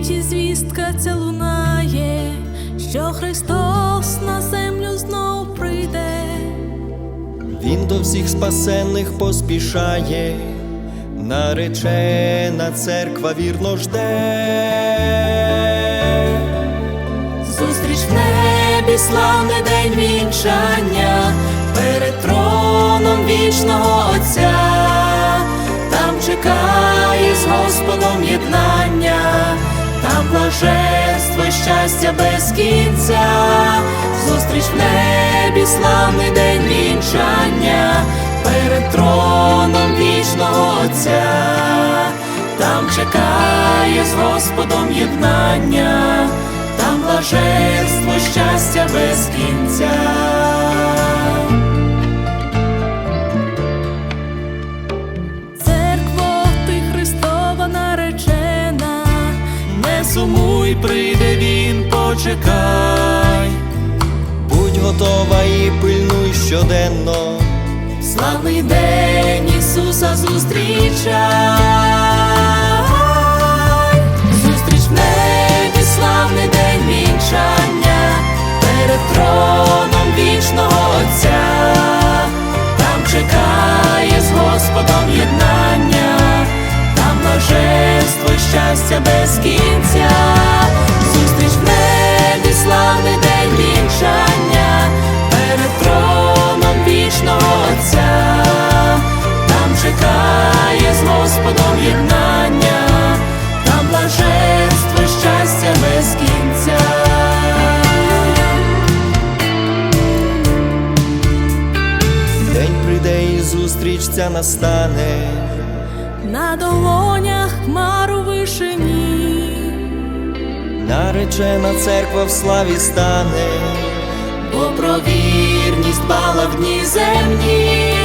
звістка ця лунає, що Христос на землю знов прийде. Він до всіх спасенних поспішає, наречена церква вірно жде. Зустріч в небі, славний день вінчання, перед троном вічного блаженство щастя без кінця, зустріч в небі, славний день вінчання, перед троном вічного Отця, там чекає з Господом єднання. Там блаженство, щастя без кінця. Сумуй, прийде він, почекай, Будь готова і пильнуй щоденно. славний день Ісуса зустрічай. Зустріч в небі, славний день вінчання, перед троном вічного зустріч ця настане. На долонях хмару вишині, Наречена церква в славі стане. бо про вірність бала в дні земні.